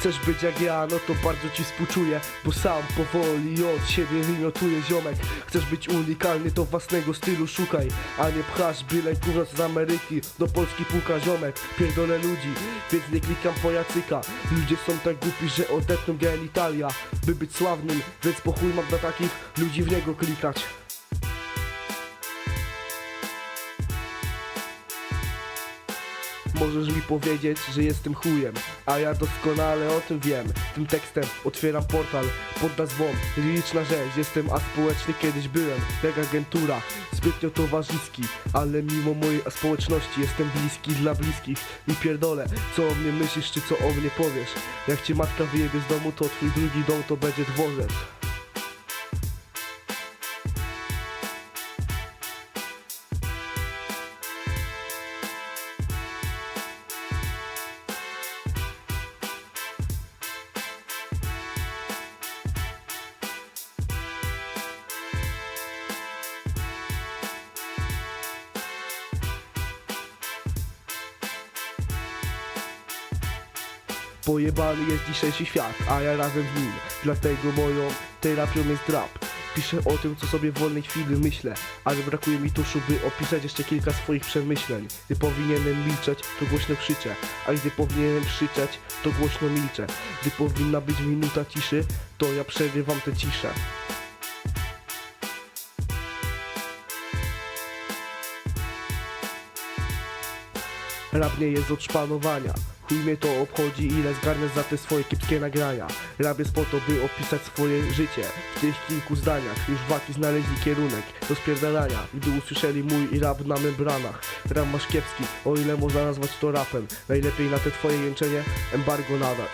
Chcesz być jak ja, no to bardzo ci współczuję Bo sam powoli od siebie wymiotuję ziomek. Chcesz być unikalny, to własnego stylu szukaj A nie pchasz byle gówno z Ameryki. Do Polski puka ziomek, pierdolę ludzi Więc nie klikam po jacyka. Ludzie są tak głupi, że odetną genitalia By być sławnym, więc po chuj mam dla takich ludzi w niego klikać Możesz mi powiedzieć, że jestem chujem, a ja doskonale o tym wiem. Tym tekstem otwieram portal pod nazwą Liriczna rzeź. Jestem aspołeczny, kiedyś byłem, jak agentura, zbytnio towarzyski, ale mimo mojej społeczności jestem bliski dla bliskich. I pierdolę, co o mnie myślisz, czy co o mnie powiesz. Jak cię matka wyjebie z domu, to twój drugi dom to będzie dworzec. Pojebany jest dzisiejszy świat, a ja razem z nim. Dlatego moją terapią jest rap. Piszę o tym, co sobie w wolnej chwili myślę Ale brakuje mi tuszu, by opisać jeszcze kilka swoich przemyśleń. Gdy powinienem milczeć, to głośno krzyczę A gdy powinienem krzyczeć, to głośno milczę. Gdy powinna być minuta ciszy, to ja przerywam tę ciszę Rap nie jest od szpanowania. Chuj mnie to obchodzi ile zgarniasz za te swoje kiepskie nagrania. Rap jest po to by opisać swoje życie. W tych kilku zdaniach już waki znaleźli kierunek do spierdalania. Gdy usłyszeli mój rap na membranach Rap masz kiepski, o ile można nazwać to rapem Najlepiej na te twoje jęczenie embargo nadać